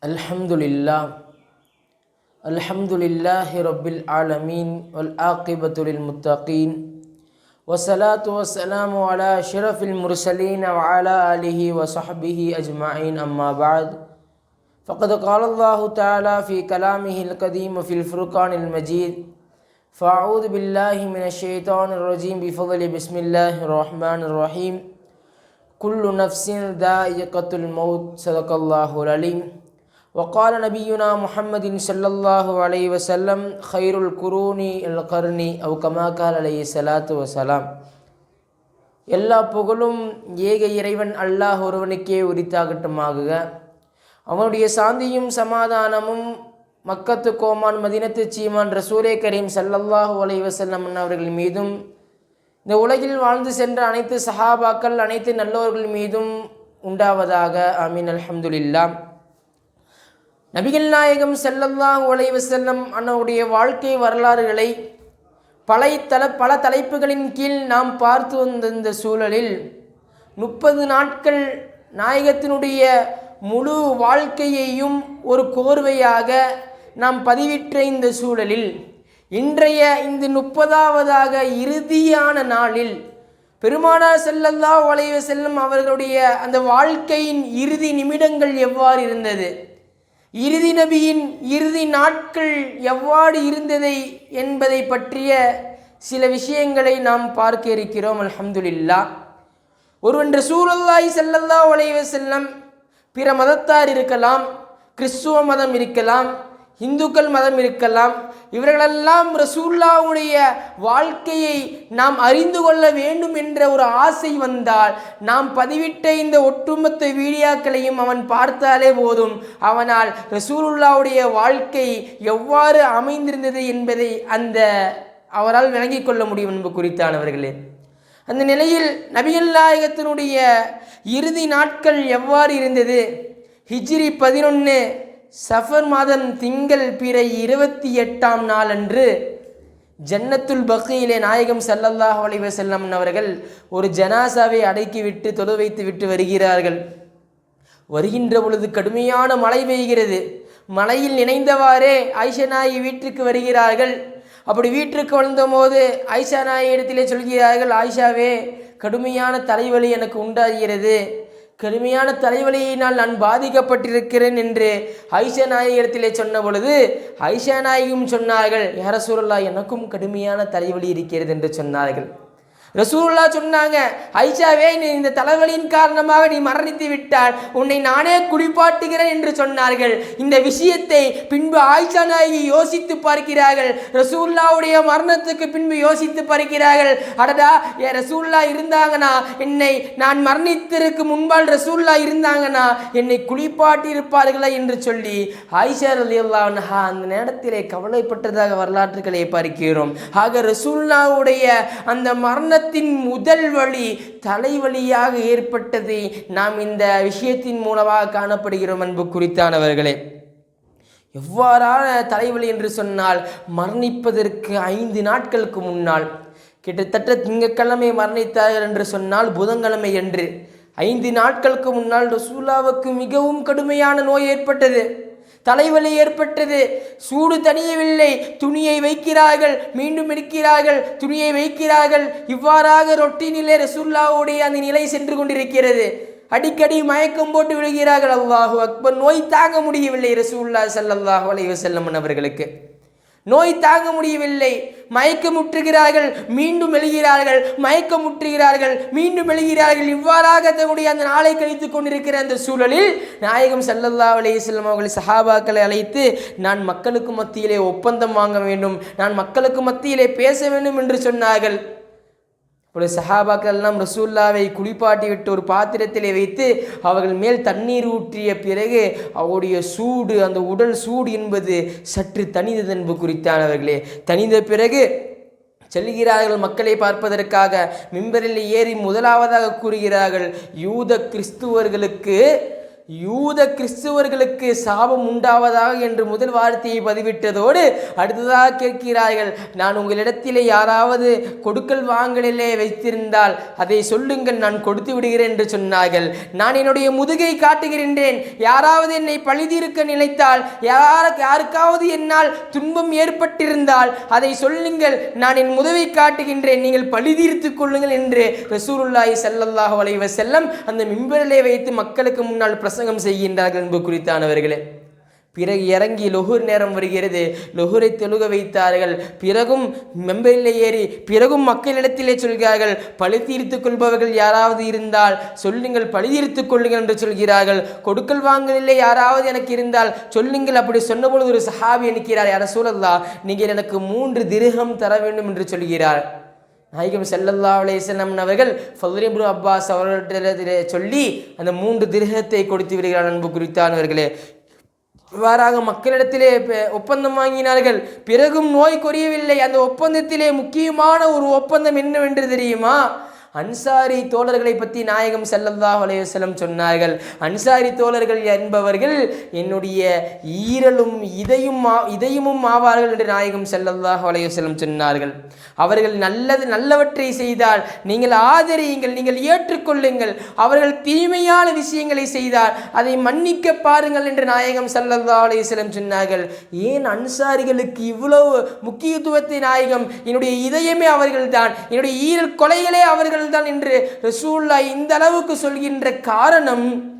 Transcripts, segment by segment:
الحمد لله الحمد لله رب العالمين والعاقبة للمتقين. والصلاة والسلام على أشرف المرسلين وعلى آله وصحبه أجمعين أما بعد. فقد قال الله تعالى في كلامه القديم في الفرقان المجيد فأعوذ بالله من الشيطان الرجيم بفضل بسم الله الرحمن الرحيم. كل نفس ذائقة الموت صدق الله العليم. وقال نبينا محمد صلى الله عليه وسلم خير القرون القرن أو كما قال عليه الصلاة والسلام எல்லா புகழும் ஏக இறைவன் அல்லாஹ் ஒருவனுக்கே உரித்தாகட்டுமாகுக அவனுடைய சாந்தியும் சமாதானமும் மக்கத்து கோமான் மதினத்து சீமான் ரசூலே கரீம் சல்லல்லாஹு அலைஹி வஸல்லம் அவர்கள் மீதும் இந்த உலகில் வாழ்ந்து சென்ற அனைத்து சஹாபாக்கள் அனைத்து நல்லவர்கள் மீதும் உண்டாவதாக அமீன் அல்ஹம்துலில்லா நபிகள் நாயகம் செல்லல்லாஹ் அலைஹி செல்லம் அண்ணனுடைய வாழ்க்கை வரலாறுகளை பல தல பல தலைப்புகளின் கீழ் நாம் பார்த்து வந்த இந்த சூழலில் முப்பது நாட்கள் நாயகத்தினுடைய முழு வாழ்க்கையையும் ஒரு கோர்வையாக நாம் பதிவிட்ட இந்த சூழலில் இன்றைய இந்த முப்பதாவதாக இறுதியான நாளில் பெருமானார் செல்லல்லா வளைவ செல்லும் அவர்களுடைய அந்த வாழ்க்கையின் இறுதி நிமிடங்கள் எவ்வாறு இருந்தது? இறுதி நபியின் இறுதி நாட்கள் எவ்வாறு இருந்ததை என்பதை பற்றிய சில விஷயங்களை நாம் பார்க்க இருக்கிறோம் அலமதுல்லா ஒருவன் ரசூலல்லாய் செல்லல்லா உலைவ செல்லம் பிற மதத்தார் இருக்கலாம் கிறிஸ்துவ மதம் இருக்கலாம் இந்துக்கள் மதம் இருக்கலாம். இவர்களெல்லாம் ரசூல்லாவுடைய வாழ்க்கையை நாம் அறிந்து கொள்ள வேண்டும் என்ற ஒரு ஆசை வந்தால் நாம் பதிவிட்ட இந்த ஒட்டுமொத்த வீடியோக்களையும் அவன் பார்த்தாலே போதும். அவனால் ரசூலுல்லாவுடைய வாழ்க்கை எவ்வாறு அமைந்திருந்தது என்பதை அந்த அவரால் விளங்கிக் கொள்ள முடியும் என்பது குறித்தானவர்களே. அந்த நிலையில் நபிகள் நாயகத்தினுடைய இறுதி நாட்கள் எவ்வாறு இருந்தது? ஹிஜ்ரி பதினொன்று சஃபர் மாதம் திங்கள் பிறை இருபத்தி எட்டாம் நாள் அன்று ஜன்னத்துல் பக்கையிலே நாயகம் சல்லல்லாஹ் அலைஹி வஸல்லம் அவர்கள் ஒரு ஜனாசாவை அடக்கிவிட்டு தொழு வைத்து விட்டு வருகிறார்கள். வருகின்ற பொழுது கடுமையான மழை பெய்கிறது. மழையில் நினைந்தவாறே ஆயிஷா நாயி வீட்டிற்கு வருகிறார்கள். அப்படி வீட்டிற்கு வந்தபோது ஆயிஷா நாயி இடத்திலே சொல்கிறார்கள் ஆயிஷாவே கடுமையான தலைவலி எனக்கு உண்டாகிறது. கடுமையான தலைவலியினால் நான் பாதிக்கப்பட்டிருக்கிறேன் என்று ஐஷா நாயகத்திலே சொன்ன பொழுது ஐஷா நாயகியும் சொன்னார்கள் யார எனக்கும் கடுமையான தலைவலி இருக்கிறது என்று சொன்னார்கள். ரசூல்லா சொன்னாங்க ஐஷாவே நீ இந்த தலைவலியின் காரணமாக நீ மரணித்து விட்டால் உன்னை நானே குளிப்பாட்டுகிறேன் என்று சொன்னார்கள். இந்த விஷயத்தை பின்பு ஆயிஷா நாயகி யோசித்து பார்க்கிறார்கள். ரசூல்லாவுடைய மரணத்துக்கு பின்பு யோசித்து பார்க்கிறார்கள். அடடா ஏ ரசூல்லா இருந்தாங்கன்னா என்னை நான் மரணித்திருக்கு முன்பால் ரசூல்லா இருந்தாங்கன்னா என்னை குளிப்பாட்டி இருப்பார்களா என்று சொல்லி ஆயிஷா அலி அல்லாஹா அந்த நேரத்திலே கவலைப்பட்டதாக வரலாற்றுகளை பார்க்கிறோம். ஆக ரசூல்லாவுடைய அந்த மரண மரணத்தின் முதல் வழி தலைவலியாக ஏற்பட்டது நாம் இந்த விஷயத்தின் மூலமாக காணப்படுகிறோம் அன்பு குறித்தானவர்களே. எவ்வாறான தலைவலி என்று சொன்னால் மரணிப்பதற்கு ஐந்து நாட்களுக்கு முன்னால். கிட்டத்தட்ட திங்கட்கிழமை மரணித்தார்கள் என்று சொன்னால் புதன்கிழமை என்று. ஐந்து நாட்களுக்கு முன்னால் ரசூலாவுக்கு மிகவும் கடுமையான நோய் ஏற்பட்டது. தலைவலி ஏற்பட்டது. சூடு தணியவில்லை. துணியை வைக்கிறார்கள். மீண்டும் இருக்கிறார்கள் துணியை வைக்கிறார்கள். இவ்வாறாக ரொட்டினிலே ரசுல்லாவுடைய அந்த நிலை சென்று கொண்டிருக்கிறது. அடிக்கடி மயக்கம் போட்டு விழுகிறார்கள். அல்லாஹு அக்பர். நோய் தாங்க முடியவில்லை ரசூல்லா சல்லல்லாஹு அலைவசல்லம் அவர்களுக்கு. நோய் தாங்க முடியவில்லை. மயக்கமுற்றுகிறார்கள் மீண்டும் எழுகிறார்கள் மயக்கமுற்றுகிறார்கள் மீண்டும் எழுகிறார்கள். இவ்வாறாக தன்னுடைய அந்த நாளை கழித்து கொண்டிருக்கிற அந்த சூழலில் நாயகம் சல்லல்லா அலையம் அவர்களை சஹாபாக்களை அழைத்து நான் மக்களுக்கு மத்தியிலே ஒப்பந்தம் வாங்க வேண்டும் நான் மக்களுக்கு மத்தியிலே பேச வேண்டும் என்று சொன்னார்கள். இப்பொழுது சஹாபாக்கள் எல்லாம் ரசூல்லாவை குளிப்பாட்டி விட்டு ஒரு பாத்திரத்திலே வைத்து அவர்கள் மேல் தண்ணீர் ஊற்றிய பிறகு அவருடைய சூடு அந்த உடல் சூடு என்பது சற்று தனிந்தது என்பது குறித்தானவர்களே தனிந்த பிறகு செல்கிறார்கள் மக்களை பார்ப்பதற்காக. மிம்பரில் ஏறி முதலாவதாக கூறுகிறார்கள் யூத கிறிஸ்துவர்களுக்கு யூத கிறிஸ்துவர்களுக்கு சாபம் உண்டாவதாக என்று முதல் வார்த்தையை பதிவிட்டதோடு அடுத்ததாக கேட்கிறார்கள் நான் உங்களிடத்திலே யாராவது கொடுக்கல் வாங்கலிலே வைத்திருந்தால் அதை சொல்லுங்கள் நான் கொடுத்து விடுகிறேன் என்று சொன்னார்கள். நான் என்னுடைய முதுகை காட்டுகின்றேன். யாராவது என்னை பழிதீர்க்க நினைத்தால் யாருக்கு யாருக்காவது என்னால் துன்பம் ஏற்பட்டிருந்தால் அதை சொல்லுங்கள். நான் என் முதவை காட்டுகின்றேன். நீங்கள் பழிதீர்த்துக் கொள்ளுங்கள் என்று ரசூலுல்லாஹி ஸல்லல்லாஹு அலைஹி செல்லம் அந்த மிம்பரிலே வைத்து மக்களுக்கு முன்னால் பிரசங்கம் செய்கின்றார்கள் என்பது குறித்தானவர்களே. பிறகு இறங்கி லொஹூர் நேரம் வருகிறது. லொஹூரை தொழுக வைத்தார்கள். பிறகும் மெம்பரிலே ஏறி பிறகும் மக்களிடத்திலே சொல்கிறார்கள் பழி தீர்த்துக் கொள்பவர்கள் யாராவது இருந்தால் சொல்லுங்கள் பழி தீர்த்துக் கொள்ளுங்கள் என்று சொல்கிறார்கள். கொடுக்கல் வாங்கலில்லை யாராவது எனக்கு இருந்தால் சொல்லுங்கள் அப்படி சொன்னபொழுது ஒரு சஹாபி நிற்கிறார் யார சூழல்லா நீங்கள் எனக்கு மூன்று திருகம் தர வேண்டும் என்று சொல்கிறார். நாயகம் செல்லல்லா அலேசனம் அவர்கள் ஃபதுரிபுரு அப்பாஸ் அவர்களிடத்திலே சொல்லி அந்த மூன்று திருகத்தை கொடுத்து விடுகிறார் அன்பு குறித்தானவர்களே. இவ்வாறாக மக்களிடத்திலே ஒப்பந்தம் வாங்கினார்கள். பிறகும் நோய் குறையவில்லை அந்த ஒப்பந்தத்திலே முக்கியமான ஒரு ஒப்பந்தம் என்னவென்று தெரியுமா? அன்சாரி தோழர்களை பற்றி நாயகம் ஸல்லல்லாஹு அலைஹி சொன்னார்கள். அன்சாரி தோழர்கள் என்பவர்கள் என்னுடைய ஈரலும் இதையும் மா- இதயமும் ஆவார்கள் என்று நாயகம் ஸல்லல்லாஹு அலைஹி சொன்னார்கள். அவர்கள் நல்லது நல்லவற்றை செய்தால் நீங்கள் ஆதரியுங்கள் நீங்கள் ஏற்றுக்கொள்ளுங்கள். அவர்கள் தீமையான விஷயங்களை செய்தால் அதை மன்னிக்க பாருங்கள் என்று நாயகம் ஸல்லல்லாஹு அலைஹி சொன்னார்கள். ஏன் அன்சாரிகளுக்கு இவ்வளவு முக்கியத்துவத்தை நாயகம் என்னுடைய இதயமே அவர்கள்தான் என்னுடைய ஈரல் கொலைகளே தான் என்று ரசூல்லா இந்த அளவுக்கு சொல்கின்ற காரணம்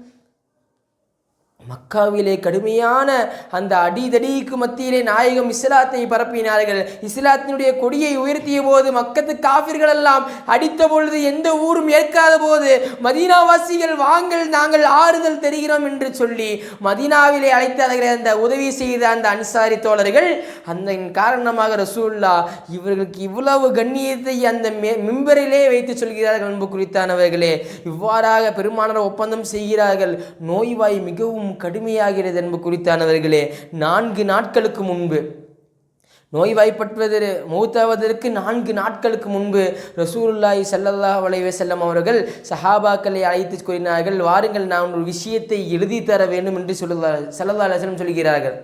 மக்காவிலே கடுமையான அந்த அடிதடிக்கு மத்தியிலே நாயகம் இஸ்லாத்தை பரப்பினார்கள். இஸ்லாத்தினுடைய கொடியை உயர்த்திய போது மக்கத்து காபிர்கள் எல்லாம் அடித்த பொழுது எந்த ஊரும் ஏற்காத போது மதீனாவாசிகள் வாங்கள் நாங்கள் ஆறுதல் தெரிகிறோம் என்று சொல்லி மதீனாவிலே அழைத்தார்கள். அந்த உதவி செய்த அந்த அன்சாரி தோழர்கள் அந்த காரணமாக ரசூல்லா இவர்களுக்கு இவ்வளவு கண்ணியத்தை அந்த மெ- மிம்பரிலே வைத்து சொல்கிறார்கள் அன்பு குறித்தானவர்களே இவ்வாறாக பெருமானார் ஒப்பந்தம் செய்கிறார்கள். நோய்வாய் மிகவும் கடுமையாகிறது என்பது குறித்தானவர்களே நான்கு நாட்களுக்கு முன்பு. நோய்வாய்ப்பட்டுவது மூத்தாவதற்கு நான்கு நாட்களுக்கு முன்பு ரசூலுல்லாஹி சல்லல்லா வளைவே செல்லம் அவர்கள் சஹாபாக்களை அழைத்து கூறினார்கள் வாருங்கள் நான் ஒரு விஷயத்தை எழுதி தர வேண்டும் என்று சொல்லுகிறார் சல்லல்லா அலைஹி சொல்கிறார்கள்.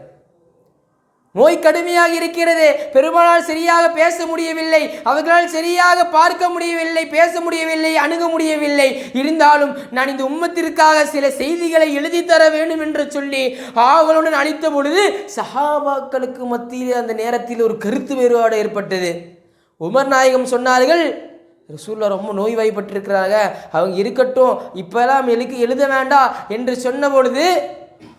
நோய் கடுமையாக இருக்கிறது. பெருமானால் சரியாக பேச முடியவில்லை. அவர்களால் சரியாக பார்க்க முடியவில்லை பேச முடியவில்லை அணுக முடியவில்லை. இருந்தாலும் நான் இந்த உம்மத்திற்காக சில செய்திகளை எழுதி தர வேண்டும் என்று சொல்லி ஆவலுடன் அளித்த பொழுது சஹாபாக்களுக்கு மத்தியில் அந்த நேரத்தில் ஒரு கருத்து வேறுபாடு ஏற்பட்டது. உமர் நாயகம் சொன்னார்கள் ரசூல்லா ரொம்ப நோய்வாய்ப்பட்டிருக்கிறாங்க. அவங்க இருக்கட்டும் இப்பெல்லாம் எழுக்கு எழுத வேண்டாம் என்று சொன்ன பொழுது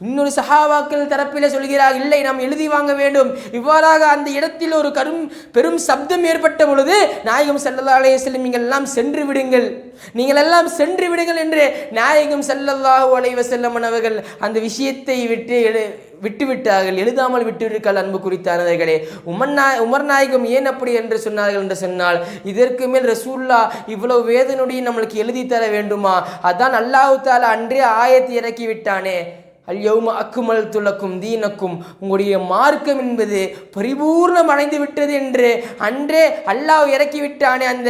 இன்னொரு சஹாபாக்கள் தரப்பிலே சொல்கிறார் இல்லை நாம் எழுதி வாங்க வேண்டும். இவ்வாறாக அந்த இடத்தில் ஒரு கரும் பெரும் சப்தம் ஏற்பட்ட பொழுது நாயகம் செல்லல்லா அலைய செல்லும் நீங்கள் எல்லாம் சென்று விடுங்கள். நீங்கள் எல்லாம் சென்று விடுங்கள் என்று நாயகம் ஸல்லல்லாஹு அலைவ வஸல்லம் அவர்கள் அந்த விஷயத்தை விட்டு எழு விட்டுவிட்டார்கள் எழுதாமல் விட்டுவிட்டார்கள் அன்பு குறித்தானவர்களே. உமன்னா உமர் நாயகம் ஏன் அப்படி என்று சொன்னார்கள் என்று சொன்னால் இதற்கு மேல் ரசூல்லா இவ்வளவு வேதனுடைய நம்மளுக்கு எழுதி தர வேண்டுமா? அதான் அல்லாஹு தாலா அன்றே ஆயத்தை இறக்கி விட்டானே. அல்யௌம அக்குமல் துலக்கும் தீனக்கும் உங்களுடைய மார்க்கம் என்பது பரிபூர்ணம் அடைந்து விட்டது என்று அன்றே அல்லாஹ் இறக்கி விட்டானே. அந்த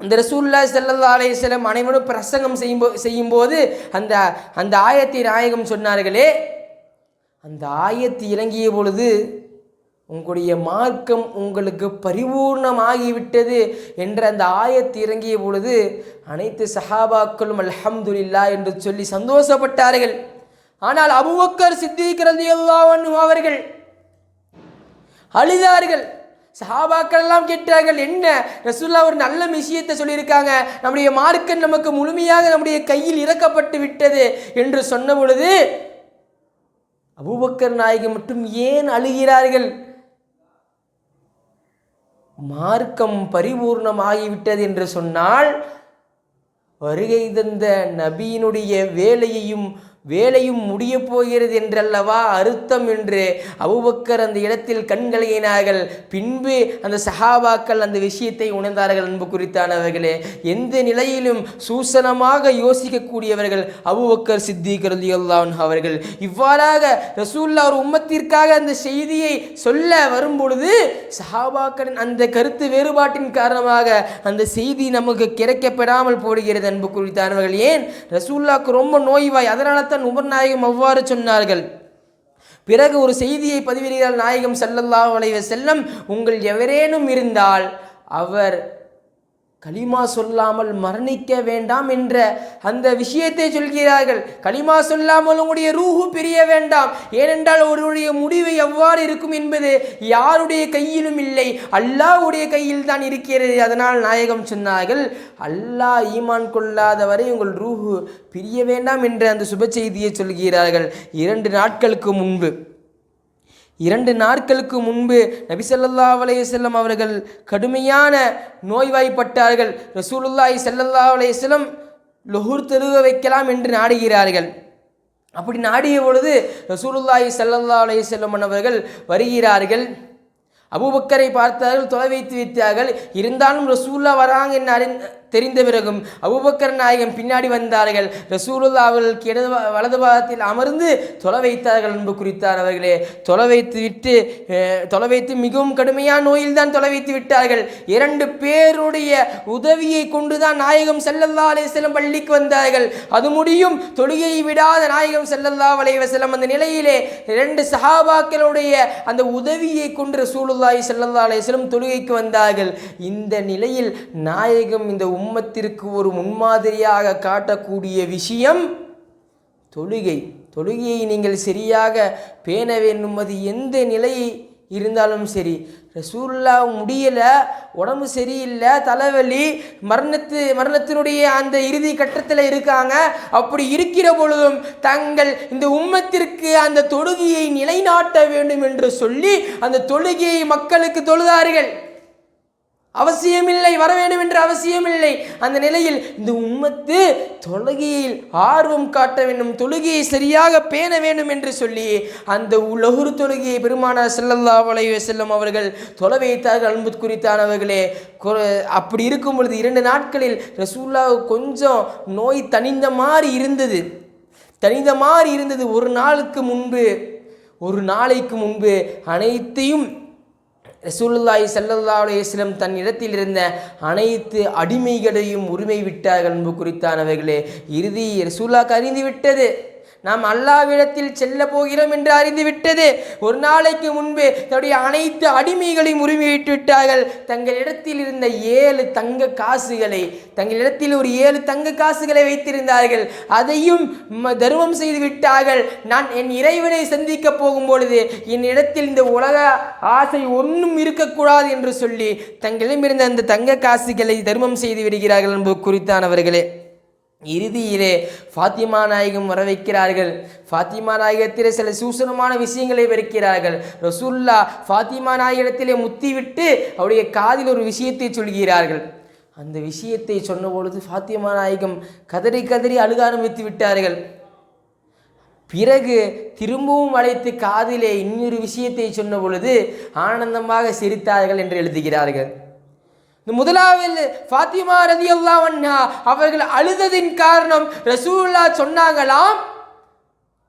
அந்த ரசூல்லா செல்லல்லா அலைஹி வஸல்லம் அனைவரும் பிரசங்கம் செய்யும்போ செய்யும்போது அந்த அந்த ஆயத்தை நாயகம் சொன்னார்களே அந்த ஆயத்து இறங்கிய பொழுது உங்களுடைய மார்க்கம் உங்களுக்கு பரிபூர்ணமாகிவிட்டது என்ற அந்த ஆயத்து இறங்கிய பொழுது அனைத்து சஹாபாக்களும் அல்ஹம்துல்லா என்று சொல்லி சந்தோஷப்பட்டார்கள். ஆனால் அபுபக்கர் சித்திக் ரலியல்லாஹு அவர்கள் அழுதார்கள். சஹாபாக்கள் எல்லாம் கேட்டார்கள் என்ன? ரசூல்லா ஒரு நல்ல விஷயத்தை சொல்லியிருக்காங்க. நம்முடைய மார்க்கம் நமக்கு முழுமையாக நம்முடைய கையில் இறக்கப்பட்டு விட்டது. என்று சொன்ன பொழுது அபூபக்கர் நாயகி மட்டும் ஏன் அழுகிறார்கள்? மார்க்கம் பரிபூர்ணமாகிவிட்டது என்று சொன்னால் வருகை தந்த நபியினுடைய வேலையையும் வேலையும் முடிய போகிறது என்றல்லவா அர்த்தம் என்று அபுபக்கர் அந்த இடத்தில் கண்களையினார்கள் பின்பு அந்த சஹாபாக்கள் அந்த விஷயத்தை உணர்ந்தார்கள் அன்பு குறித்தானவர்களே. எந்த நிலையிலும் சூசனமாக யோசிக்கக்கூடியவர்கள் அபுபக்கர் சித்திக் ரலியல்லாஹு அவர்கள். இவ்வாறாக ரசூல்லா ஒரு உம்மத்திற்காக அந்த செய்தியை சொல்ல வரும்பொழுது சஹாபாக்களின் அந்த கருத்து வேறுபாட்டின் காரணமாக அந்த செய்தி நமக்கு கிடைக்கப்படாமல் போடுகிறது அன்பு குறித்தானவர்கள். ஏன்? ரசூல்லாவுக்கு ரொம்ப நோய்வாய். அதனால தான் உமர் நாயகம் அவ்வாறு சொன்னார்கள். பிறகு ஒரு செய்தியை பதிவிடுகிறார் நாயகம் செல்லல்லா அலைஹி செல்லம் உங்கள் எவரேனும் இருந்தால் அவர் கலிமா சொல்லாமல் மரணிக்க வேண்டாம் என்ற அந்த விஷயத்தை சொல்கிறார்கள். கலிமா சொல்லாமல் உங்களுடைய ரூஹு பிரிய வேண்டாம். ஏனென்றால் ஒருவருடைய முடிவு எவ்வாறு இருக்கும் என்பது யாருடைய கையிலும் இல்லை. அல்லாஹ்வுடைய கையில் தான் இருக்கிறது. அதனால் நாயகம் சொன்னார்கள் அல்லாஹ் ஈமான் கொள்ளாதவரை உங்கள் ரூஹு பிரிய வேண்டாம் என்ற அந்த சுப செய்தியை சொல்கிறார்கள். இரண்டு நாட்களுக்கு முன்பு. இரண்டு நாட்களுக்கு முன்பு நபிசல்லா ஸல்லல்லாஹு அவர்கள் கடுமையான நோய்வாய்ப்பட்டார்கள். ரசூலுல்லாஹி செல்லல்லா அலைஹி லொஹூர் தெருக வைக்கலாம் என்று நாடுகிறார்கள். அப்படி நாடிய பொழுது ரசூலுல்லாஹி செல்லல்லா அலைஹி அவர்கள் வருகிறார்கள். அபூபக்கரை பார்த்தார்கள் தொலை வைத்து வைத்தார்கள் இருந்தாலும் ரசூல்லா வராங்க என்று அறிந் தெரிந்த பிறகும் அபுபக்கர் நாயகம் பின்னாடி வந்தார்கள். ரசூலுல்லா அவர்களுக்கு இடது வலது பாகத்தில் அமர்ந்து தொலை வைத்தார்கள் அன்பு குறித்தார் அவர்களே. தொலை வைத்து விட்டு தொலை வைத்து மிகவும் கடுமையான நோயில் தான் தொலை வைத்து விட்டார்கள். இரண்டு பேருடைய உதவியை கொண்டுதான் நாயகம் செல்லல்லா அலேசலம் பள்ளிக்கு வந்தார்கள். அது முடியும் தொழுகையை விடாத நாயகம் செல்லல்லா அலைஹி அந்த நிலையிலே இரண்டு சஹாபாக்களுடைய அந்த உதவியை கொண்டு ரசூலுல்லாய் செல்லல்லா அலேசலம் தொழுகைக்கு வந்தார்கள். இந்த நிலையில் நாயகம் இந்த உம்மத்திற்கு ஒரு முன்மாதிரியாக காட்டக்கூடிய விஷயம் தொழுகை. தொழுகையை நீங்கள் சரியாக பேண வேண்டும். அது எந்த நிலை இருந்தாலும் சரி. ரசூல்லா முடியலை உடம்பு சரியில்லை தலைவலி மரணத்து மரணத்தினுடைய அந்த இறுதி கட்டத்தில் இருக்காங்க. அப்படி இருக்கிற பொழுதும் தங்கள் இந்த உம்மத்திற்கு அந்த தொழுகையை நிலைநாட்ட வேண்டும் என்று சொல்லி அந்த தொழுகையை மக்களுக்கு தொழுதார்கள். அவசியமில்லை வர வேண்டும் என்று அவசியமில்லை. அந்த நிலையில் இந்த உம்மத்து தொழுகையில் ஆர்வம் காட்ட வேண்டும் தொழுகையை சரியாக பேண வேண்டும் என்று சொல்லி அந்த உலகுரு தொழுகையை பெருமானார் செல்லல்லா அலைஹி செல்லும் அவர்கள் தொலை வைத்தார்கள் அன்பு குறித்தானவர்களே அப்படி இருக்கும் பொழுது இரண்டு நாட்களில் ரசூல்லா கொஞ்சம் நோய் தனிந்த மாதிரி இருந்தது. தனிந்த மாதிரி இருந்தது. ஒரு நாளுக்கு முன்பு ஒரு நாளைக்கு முன்பு அனைத்தையும் ரசூலுல்லாய் சல்லல்லா அலையம் தன் இடத்தில் இருந்த அனைத்து அடிமைகளையும் உரிமை விட்டார்கள் அன்பு குறித்தானவர்களே. இறுதி ரசூல்லாக்கு அறிந்து விட்டது. நாம் அல்லாவிடத்தில் செல்ல போகிறோம் என்று அறிந்துவிட்டது ஒரு நாளைக்கு முன்பு தன்னுடைய அனைத்து அடிமைகளையும் உரிமை விட்டு விட்டார்கள் தங்களிடத்தில் இருந்த ஏழு தங்க காசுகளை தங்களிடத்தில் ஒரு ஏழு தங்க காசுகளை வைத்திருந்தார்கள். அதையும் தர்மம் செய்து விட்டார்கள். நான் என் இறைவனை சந்திக்க போகும் பொழுது என் இடத்தில் இந்த உலக ஆசை ஒன்றும் இருக்கக்கூடாது என்று சொல்லி தங்களிடம் இருந்த அந்த தங்க காசுகளை தர்மம் செய்து விடுகிறார்கள் என்பது குறித்தானவர்களே. இறுதியிலே ஃபாத்திமா நாயகம் வர வைக்கிறார்கள் ஃபாத்திமா நாயகத்திலே சில சூசனமான விஷயங்களை வெறுக்கிறார்கள். ரசூல்லா ஃபாத்திமா நாயகத்திலே முத்திவிட்டு அவருடைய காதில் ஒரு விஷயத்தை சொல்கிறார்கள். அந்த விஷயத்தை சொன்ன பொழுது ஃபாத்திமா நாயகம் கதறி கதறி அழுக ஆரம்பித்து விட்டார்கள். பிறகு திரும்பவும் அழைத்து காதிலே இன்னொரு விஷயத்தை சொன்ன பொழுது ஆனந்தமாக சிரித்தார்கள் என்று எழுதுகிறார்கள். இந்த முதலாவது ஃபாத்திமா ரதி அன்ஹா அவர்கள் அழுததின் காரணம் ரசூல்லா சொன்னாங்களாம்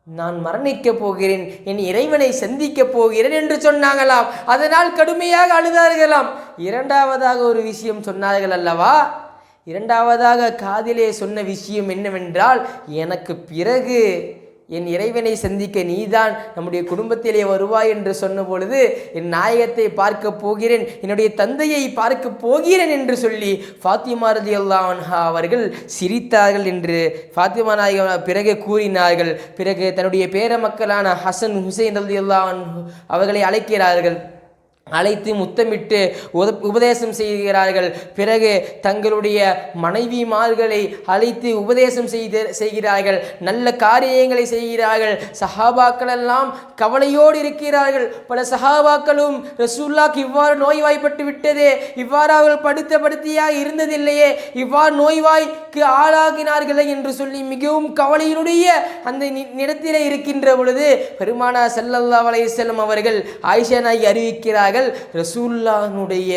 நான் மரணிக்க போகிறேன் என் இறைவனை சந்திக்க போகிறேன் என்று சொன்னாங்களாம். அதனால் கடுமையாக அழுதார்களாம். இரண்டாவதாக ஒரு விஷயம் சொன்னார்கள் அல்லவா? இரண்டாவதாக காதிலே சொன்ன விஷயம் என்னவென்றால் எனக்கு பிறகு என் இறைவனை சந்திக்க நீதான் நம்முடைய குடும்பத்திலே வருவாய் என்று சொன்ன பொழுது என் நாயகத்தை பார்க்க போகிறேன் என்னுடைய தந்தையை பார்க்க போகிறேன் என்று சொல்லி ஃபாத்திமா ரதி அல்லாஹா அவர்கள் சிரித்தார்கள் என்று ஃபாத்திமா நாயகம் பிறகு கூறினார்கள். பிறகு தன்னுடைய பேர மக்களான ஹசன் ஹுசைன் ரதி அவர்களை அழைக்கிறார்கள். அழைத்து முத்தமிட்டு உத உபதேசம் செய்கிறார்கள். பிறகு தங்களுடைய மனைவிமார்களை அழைத்து உபதேசம் செய்து செய்கிறார்கள். நல்ல காரியங்களை செய்கிறார்கள். சஹாபாக்கள் எல்லாம் கவலையோடு இருக்கிறார்கள். பல சஹாபாக்களும் ரசூல்லாக்கு இவ்வாறு நோய்வாய்ப்பட்டு விட்டதே. இவ்வாறு அவர்கள் படுத்த படுத்தியாக இருந்ததில்லையே. இவ்வாறு நோய்வாய்க்கு ஆளாகினார்களே என்று சொல்லி மிகவும் கவலையினுடைய அந்த நி- நிலத்திலே இருக்கின்ற பொழுது பெருமானா செல்லல்லா வலையம் அவர்கள் ஆயிஷா அறிவிக்கிறார்கள். ரசூல்லானுடைய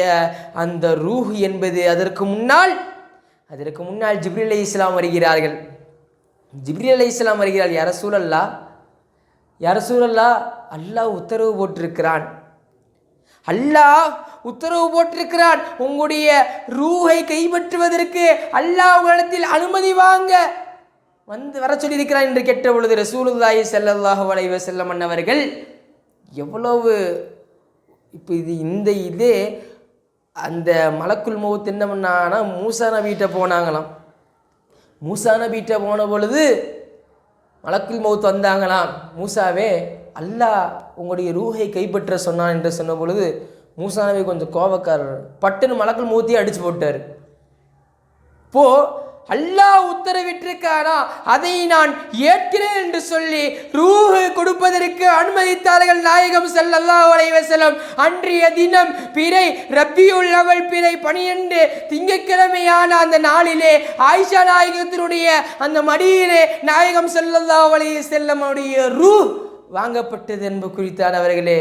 அந்த ரூஹ் என்பது அதற்கு முன்னால் அதற்கு முன்னால் ஜிப்ரி அலி இஸ்லாம் வருகிறார்கள். ஜிப்ரி அலி இஸ்லாம் வருகிறார் யார சூழல்லா யார சூழல்லா அல்லாஹ் உத்தரவு போட்டிருக்கிறான். அல்லாஹ் உத்தரவு போட்டிருக்கிறான். உங்களுடைய ரூஹை கைப்பற்றுவதற்கு அல்லாஹ் உங்களிடத்தில் அனுமதி வாங்க. வந்து வர சொல்லியிருக்கிறான் என்று கேட்ட பொழுது ரசூலுல்லாஹி செல்லல்லாஹு அலைஹி வஸல்லம் அன்னவர்கள் எவ்வளவு இப்போ இது இந்த இதே அந்த மலக்குள் மௌத் என்ன பண்ணாங்கன்னா மூசா நபிகிட்ட போனாங்களாம். மூசா நபிகிட்ட போன பொழுது மலக்குள் மௌத் வந்தாங்களாம். மூசாவே அல்லாஹ் உங்களுடைய ரூஹை கைப்பற்ற சொன்னான் என்று சொன்ன பொழுது மூசா நபி கொஞ்சம் கோபக்காரர். பட்டுன்னு மலக்குள் மௌத்தையே அடிச்சு போட்டார். இப்போது அல்லாஹ் உத்தரவிட்டிருக்கானா அதை நான் ஏற்கிறேன் என்று சொல்லி ரூஹு கொடுப்பதற்கு அனுமதித்தார்கள் நாயகம் செல்லல்லா அலைஹி அன்றைய தினம் பிறை ரப்பியுள்ளவள் பிறை பனிரெண்டு திங்கக்கிழமையான அந்த நாளிலே ஆயிஷா நாயகத்தினுடைய அந்த மடியிலே நாயகம் செல்லல்லா அலைஹி வஸல்லமுடைய ரூ வாங்கப்பட்டது என்பது குறித்தானவர்களே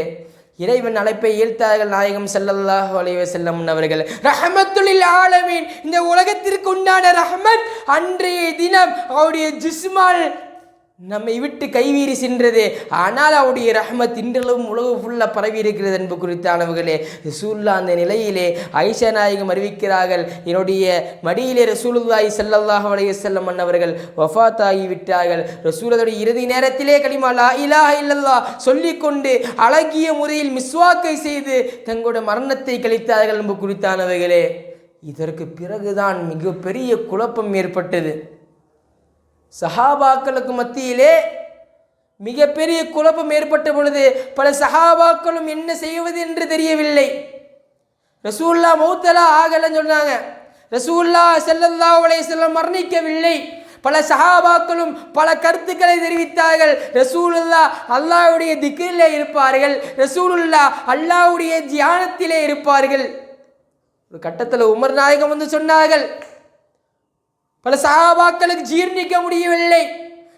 இறைவன் அழைப்பை ஈர்த்தார்கள் நாயகம் ஸல்லல்லாஹு அலைஹி செல்லம் அவர்கள். ரஹமத்துலில் ஆலமீன். இந்த உலகத்திற்கு உண்டான ரஹமத் அன்றைய தினம் அவருடைய ஜிஸ்மால் நம்மை விட்டு கைவீறி சென்றது. ஆனால் அவருடைய ரஹமத் இன்றளவும் உலகம் ஃபுல்லாக பரவி இருக்கிறது என்பது குறித்தானவர்களே ரசூல்லா அந்த நிலையிலே ஐஷா நாயகம் அறிவிக்கிறார்கள். என்னுடைய மடியிலே ரசூலுல்லாஹி ஸல்லல்லாஹு அலைஹி செல்லம் அன்னவர்கள் வஃபாத் விட்டார்கள். ரசூலதுடைய இறுதி நேரத்திலே கலிமா லா இலா இல்லல்லாஹ் சொல்லிக்கொண்டு அழகிய முறையில் மிஸ்வாக்கை செய்து தங்களுடைய மரணத்தை கழித்தார்கள் என்பது குறித்தானவர்களே இதற்கு பிறகுதான் மிகப்பெரிய குழப்பம் ஏற்பட்டது. சஹாபாக்களுக்கு மத்தியிலே மிகப்பெரிய குழப்பம் ஏற்பட்ட பொழுது பல சஹாபாக்களும் என்ன செய்வது என்று தெரியவில்லை. ரசூல்லா மௌத்தலா ஆகலன்னு சொன்னாங்க. ரசூல்லா செல்லல்லா அலைஹி வஸல்லம் மரணிக்கவில்லை. பல சஹாபாக்களும் பல கருத்துக்களை தெரிவித்தார்கள். ரசூலுல்லா அல்லாவுடைய திக்ரிலே இருப்பார்கள். ரசூலுல்லா அல்லாவுடைய தியானத்திலே இருப்பார்கள். ஒரு கட்டத்தில் உமர் நாயகம் வந்து சொன்னார்கள். பல சகாபாக்களுக்கு ஜீர்ணிக்க முடியவில்லை.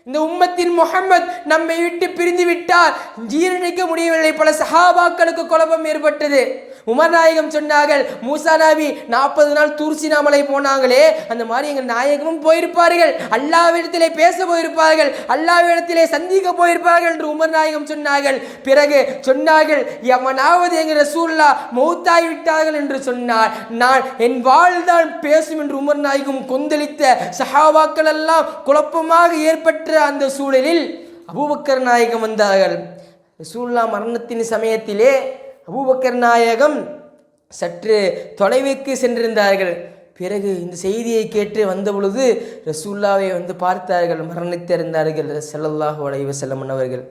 இந்த உம்மத்தின் முகம்மத் நம்மை விட்டு பிரிந்து விட்டார். ஜீரணிக்க முடியவில்லை. பல சஹாபாக்களுக்கு குழப்பம் ஏற்பட்டது. உமர் நாயகம் சொன்னார்கள் மூசா நபி நாற்பது நாள் தூர்சினாமலை போனாங்களே அந்த மாதிரி எங்கள் நாயகமும் போயிருப்பார்கள் அல்லாவிடத்திலே பேச போயிருப்பார்கள் அல்லாவிடத்திலே சந்திக்க போயிருப்பார்கள் என்று உமர் நாயகம் சொன்னார்கள். பிறகு சொன்னார்கள் எவனாவது எங்கள் ரசூல்லா மௌத்தாய் விட்டார்கள் என்று சொன்னார். நான் என் வாழ்தான் பேசும் என்று உமர் நாயகம் கொந்தளித்த சஹாவாக்கள் எல்லாம் குழப்பமாக ஏற்பட்ட அந்த சூழலில் அபூபக்கர் நாயகம் வந்தார்கள். ரசூல்லா மரணத்தின் சமயத்திலே அபூபக்கர் நாயகம் சற்று தொலைவுக்கு சென்றிருந்தார்கள். பிறகு இந்த செய்தியை கேட்டு வந்த பொழுது ரசூல்லாவை வந்து பார்த்தார்கள் மரணித்திருந்தார்கள் ஸல்லல்லாஹு அலைஹி செல்லமன் அவர்கள்.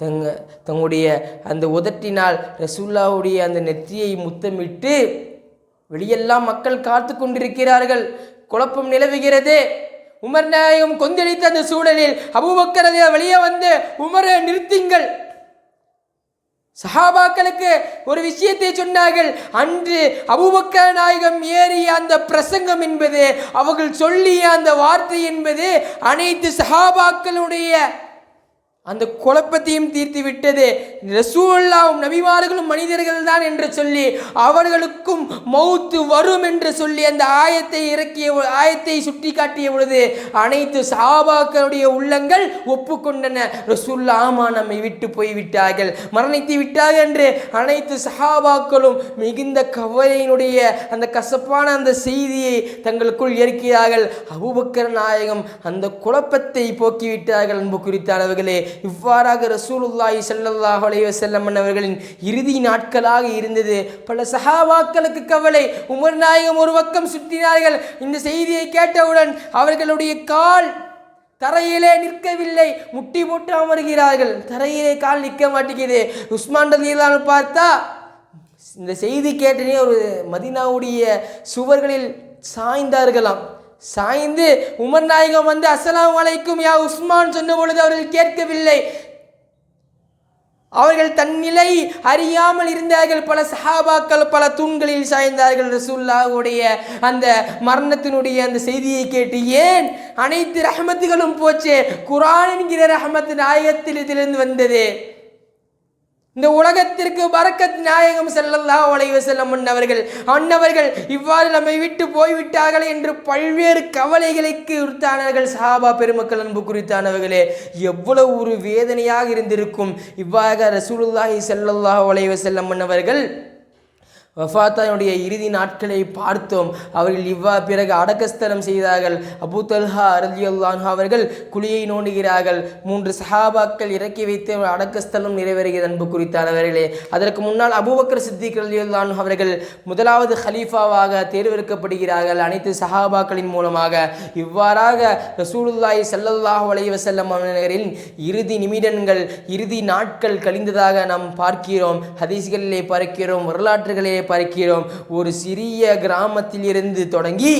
தங்க தங்களுடைய அந்த உதட்டினால் ரசூல்லாவுடைய அந்த நெற்றியை முத்தமிட்டு வெளியெல்லாம் மக்கள் காத்து கொண்டிருக்கிறார்கள். குழப்பம் நிலவுகிறது. உமர் நாயகம் கொந்தளித்த அந்த சூழலில் அபூபக்கர் வெளியே வந்து உமரை நிறுத்துங்கள். சஹாபாக்களுக்கு ஒரு விஷயத்தை சொன்னார்கள். அன்று அபுபக்க நாயகம் ஏறிய அந்த பிரசங்கம் என்பது அவர்கள் சொல்லிய அந்த வார்த்தை என்பது அனைத்து சஹாபாக்களுடைய அந்த குழப்பத்தையும் தீர்த்து விட்டது. ரசூல்லாவும் நபிமார்களும் மனிதர்கள் தான் என்று சொல்லி அவர்களுக்கும் மௌத்து வரும் என்று சொல்லி அந்த ஆயத்தை இறக்கிய ஆயத்தை சுட்டி காட்டிய பொழுது அனைத்து சாபாக்களுடைய உள்ளங்கள் ஒப்புக்கொண்டன. ரசூல்லா ஆமா நம்மை விட்டு போய்விட்டார்கள். மரணித்து விட்டார்கள் என்று அனைத்து சஹாபாக்களும் மிகுந்த கவலையினுடைய அந்த கசப்பான அந்த செய்தியை தங்களுக்குள் ஏற்கிறார்கள் அபூபக்கர் நாயகம் அந்த குழப்பத்தை போக்கிவிட்டார்கள். என்பது குறித்த அளவுகளே இவ்வாறாக ரசூலுல்லாஹி சல்லாஹ் அலைஹி வஸல்லம் அவர்களின் இறுதி நாட்களாக இருந்தது. பல சஹாபாக்களுக்கு கவலை. உமர் நாயகம் ஒரு பக்கம் சுற்றினார்கள். இந்த செய்தியை கேட்டவுடன் அவர்களுடைய கால் தரையிலே நிற்கவில்லை. முட்டி போட்டு அமர்கிறார்கள். தரையிலே கால் நிற்க மாட்டேங்குது. உஸ்மான் ரலியல்லாஹு பார்த்தா இந்த செய்தி கேட்டனே ஒரு மதினாவுடைய சுவர்களில் சாய்ந்தார்களாம். சாய்ந்து உமர் நாயகம் வந்து அஸ்லாம் அலைக்கும் யா உஸ்மான் சொன்ன பொழுது அவர்கள் கேட்கவில்லை. அவர்கள் தன்னிலை அறியாமல் இருந்தார்கள். பல சஹாபாக்கள் பல தூண்களில் சாய்ந்தார்கள். ரசூல்லாவுடைய அந்த மரணத்தினுடைய அந்த செய்தியை கேட்டு ஏன் அனைத்து ரஹமத்துகளும் போச்சே? குரான் என்கிற ரஹமத்து நாயகத்தில் இதிலிருந்து வந்தது. இந்த உலகத்திற்கு பரக்கத் நாயகம் செல்லல்லா அலைஹி செல்ல அன்னவர்கள் அன்னவர்கள் இவ்வாறு நம்மை விட்டு போய்விட்டார்கள் என்று பல்வேறு கவலைகளுக்கு உறுத்தானார்கள் சஹாபா பெருமக்கள் அன்பு குறித்தானவர்களே எவ்வளவு ஒரு வேதனையாக இருந்திருக்கும். இவ்வாறு ரசூலுல்லாஹி ஸல்லல்லாஹு அலைஹி செல்ல அன்னவர்கள் வஃபாத்தானுடைய இறுதி நாட்களை பார்த்தோம். அவர்கள் இவ்வா பிறகு அடக்கஸ்தலம் செய்தார்கள். அபு தல்ஹா ரலியல்லாஹு அவர்கள் குழியை நோண்டுகிறார்கள். மூன்று சஹாபாக்கள் இறக்கி வைத்து அடக்கஸ்தலம் நிறைவேறுகிறது அன்பு குறித்தானவர்களே அதற்கு முன்னால் அபுபக்கர் சித்திக் ரலியல்லாஹு அவர்கள் முதலாவது ஹலீஃபாவாக தேர்வெடுக்கப்படுகிறார்கள் அனைத்து சஹாபாக்களின் மூலமாக. இவ்வாறாக ரசூலுல்லாய் ஸல்லல்லாஹு அலைஹி வஸல்லம் அவர்களின் இறுதி நிமிடங்கள் இறுதி நாட்கள் கழிந்ததாக நாம் பார்க்கிறோம். ஹதீஸ்களிலே பார்க்கிறோம். வரலாற்றுகளிலே பார்க்கிறோம் ஒரு சிறிய கிராமத்திலிருந்து தொடங்கி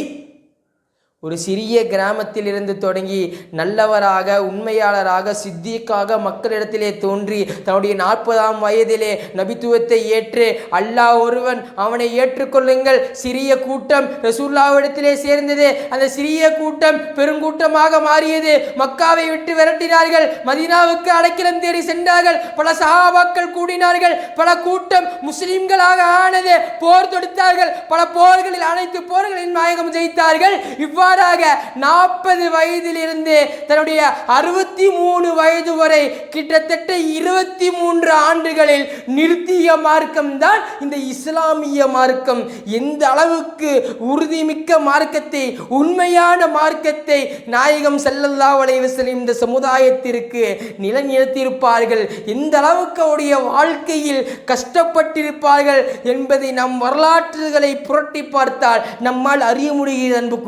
ஒரு சிறிய கிராமத்திலிருந்து தொடங்கி நல்லவராக உண்மையாளராக சித்திக்காக மக்களிடத்திலே தோன்றி தன்னுடைய நாற்பதாம் வயதிலே நபித்துவத்தை ஏற்று அல்லாஹ் ஒருவன் அவனை ஏற்றுக்கொள்ளுங்கள். சிறிய கூட்டம் ரசூல்லாவிடத்திலே சேர்ந்தது. அந்த சிறிய கூட்டம் பெருங்கூட்டமாக மாறியது. மக்காவை விட்டு விரட்டினார்கள். மதீனாவுக்கு அடைக்கலம் தேடி சென்றார்கள். பல சஹாபாக்கள் கூடினார்கள். பல கூட்டம் முஸ்லிம்களாக ஆனது. போர் தொடுத்தார்கள். பல போர்களில் அனைத்து போர்களின் நாயகம் ஜெயித்தார்கள். இவ்வாறு மாறாக நாற்பது வயதிலிருந்து தன்னுடைய அறுபத்தி மூணு வயது வரை கிட்டத்தட்ட இருபத்தி மூன்று ஆண்டுகளில் நிறுத்திய மார்க்கம் தான் இந்த இஸ்லாமிய மார்க்கம். எந்த அளவுக்கு உறுதிமிக்க மார்க்கத்தை உண்மையான மார்க்கத்தை நாயகம் செல்லல்லா அலைஹி இந்த சமுதாயத்திற்கு நிலநிறுத்தியிருப்பார்கள். எந்த அளவுக்கு அவருடைய வாழ்க்கையில் கஷ்டப்பட்டிருப்பார்கள் என்பதை நம் வரலாற்றுகளை புரட்டி பார்த்தால் நம்மால் அறிய முடிகிறது அன்பு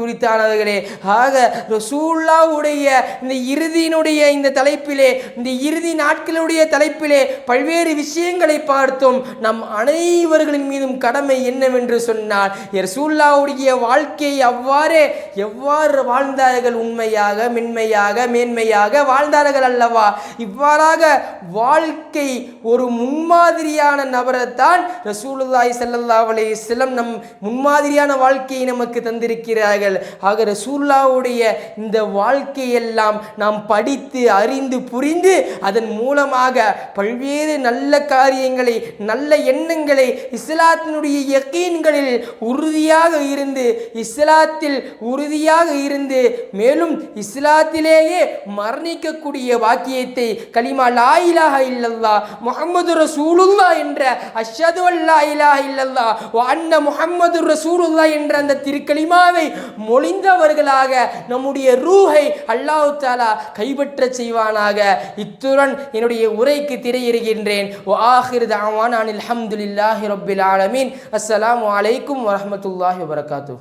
குறித்தானவர்களே ஆக ரசூல்லாவுடைய இந்த இறுதியினுடைய இந்த தலைப்பிலே இந்த இறுதி நாட்களுடைய தலைப்பிலே பல்வேறு விஷயங்களை பார்த்தோம். நம் அனைவர்களின் மீதும் கடமை என்னவென்று சொன்னால் ரசூல்லாவுடைய வாழ்க்கையை அவ்வாறே எவ்வாறு வாழ்ந்தார்கள்? உண்மையாக மென்மையாக மேன்மையாக வாழ்ந்தார்கள் அல்லவா? இவ்வாறாக வாழ்க்கை ஒரு முன்மாதிரியான நபரைத்தான் ரசூலுல்லாஹி ஸல்லல்லாஹு அலைஹி வஸல்லம் நம் முன்மாதிரியான வாழ்க்கையை நமக்கு தந்திருக்கிறார்கள். ஆக ஆக ரசூல்லாவுடைய இந்த வாழ்க்கையெல்லாம் நாம் படித்து அறிந்து புரிந்து அதன் மூலமாக பல்வேறு நல்ல காரியங்களை நல்ல எண்ணங்களை இஸ்லாத்தினுடைய யக்கீன்களில் உறுதியாக இருந்து இஸ்லாத்தில் உறுதியாக இருந்து மேலும் இஸ்லாத்திலேயே மரணிக்கக்கூடிய வாக்கியத்தை கலிமா லாயிலாக இல்லல்லா முகமது ரசூலுல்லா என்ற அஷது அல்லா இலாஹ இல்லல்லா வ அன்ன முஹம்மது ரசூலுல்லா என்ற அந்த திருக்கலிமாவை மொழிந்தவர்களாக நம்முடைய ரூஹை அல்லாஹ் தாலா செய்வானாக. இத்துடன் என்னுடைய உரைக்கு திரையிடுகின்றேன். வ ஆஹிர் தஅவானா அனில் ஆலமீன். அஸ்லாம் அலைக்கும் வரமத்துல்லாஹி வரகாத்து